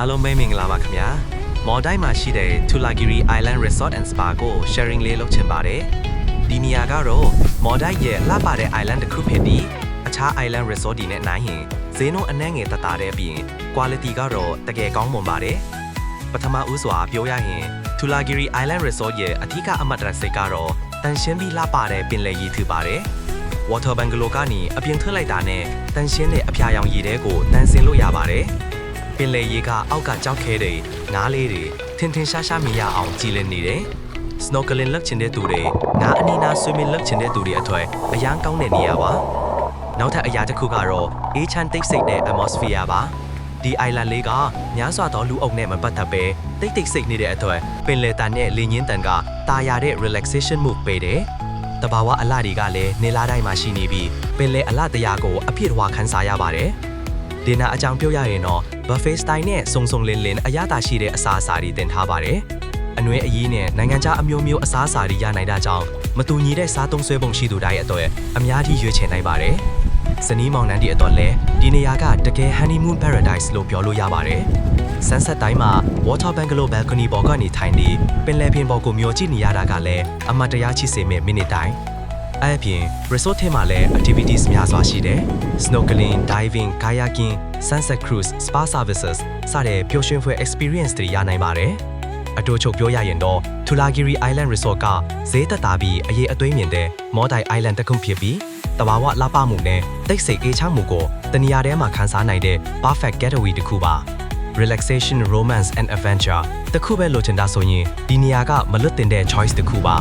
အားလုံးပဲမင်္ဂလာပါခင်ဗျာမော်တိုင်းမှာရှိတဲ့ Tulagiri Island Resort and Spa ကို sharing လေးလုပ်ချင်ပါတယ်ဒီနေရာကတော့မော်တိုင်းရဲ့လှပတဲ့ island တစ်ခုဖြစ်ပြီးအခြား island resort တွေနဲ့နိုင်ရင်ဈေးနှုန်းအနည်းငယ်တသားတဲ့ပြီးရင် quality ကတော့တကယ်ကောင်းမွန်ပါတယ်ပထမဦးစွာပြောရရင် Tulagiri Island Resort ရဲ့အထူးအမှတ်တရစိတ်ကတော့တန်ရှင်းပြီးလှပတဲ့ပင်လယ်ရေထူပါတယ် water bungalow ကနေအပြင်ထွက်လိုက်တာနဲ့တန်ရှင်းတဲ့အဖျာရောင်ရေထဲကိုတန်ဆင်းလို့ရပါတယ်။ ပင်လယ်ရေကအောက်ကကြောက်ခဲတွေနားလေးတွေထင်ထင်ရှားရှားမြင်ရအောင်ကြည်လင်နေတယ်။ snorkeling လုပ်ချင်တဲ့သူတွေနားအနီးနား swimming လုပ်ချင်တဲ့သူတွေအထွတ်အရန်ကောင်းတဲ့နေရာပါ။နောက်ထပ်အရာတစ်ခုကတော့အေးချမ်းတိတ်ဆိတ်တဲ့ atmosphere ပါ။ဒီ island လေးကများစွာသောလူအုပ်နဲ့မပတ်သက်ပဲတိတ်တိတ်ဆိတ်နေတဲ့အတွက်ပင်လယ်တန်နဲ့လေငင်းတန်ကတာယာတဲ့ relaxation move ပေးတယ်။တဘာဝအလှတွေကလည်းနေလာတိုင်းမှာရှိနေပြီးပင်လယ်အလှတရားကိုအပြည့်အဝခန်းစားရပါတယ်။ ဒီနာအကြောင်းပြောရရင်တော့ buffet style နဲ့စုံစုံလင်လင်အရသာရှိတဲ့အစားအစာတွေတင်ထားပါတယ်။အနှွေးအကြီးနဲ့နိုင်ငံခြားအမျိုးမျိုးအစားအစာတွေရနိုင်တာကြောင့်မတူညီတဲ့စားသုံးဆွဲပုံရှိသူတိုင်းအတွက်အများကြီးရွေးချယ်နိုင်ပါတယ်။ဇနီးမောင်နှံတွေအတွက်လည်းဒီနေရာကတကယ် honeymoon paradise လို့ပြောလို့ရပါတယ်။ sunset တိုင်းမှာ water bungalow balcony ပေါ်ကနေထိုင်ပြီးပင်လယ်ပြင်ပေါ်ကိုမျောကြည့်နေရတာကလည်းအမတ်တရားချစ်စေမယ့်မိနစ်တိုင်း အဲ့အပြင် resort ထဲမှာလည်း activities များစွာရှိတယ် snorkeling diving kayaking sunset cruise spa services စတဲ့ပျော်ရွှင်ဖွယ် experience တွေရနိုင်ပါတယ်အတူချုပ်ပြောရရင်တော့ Tulagiri Island Resort ကဈေးသက်သာပြီးအရေးအသွေးမြင့်တဲ့မော်ဒိုင် island တစ်ခုဖြစ်ပြီးတဘာဝလှပမှုနဲ့တိတ်ဆိတ်အေးချမ်းမှုကိုတနေရာထဲမှာခန်းစားနိုင်တဲ့ perfect getaway တစ်ခုပါ relaxation romance and adventure တစ်ခုပဲလိုချင်တာဆိုရင်ဒီနေရာကမလွတ်တင်တဲ့ choice တစ်ခုပါ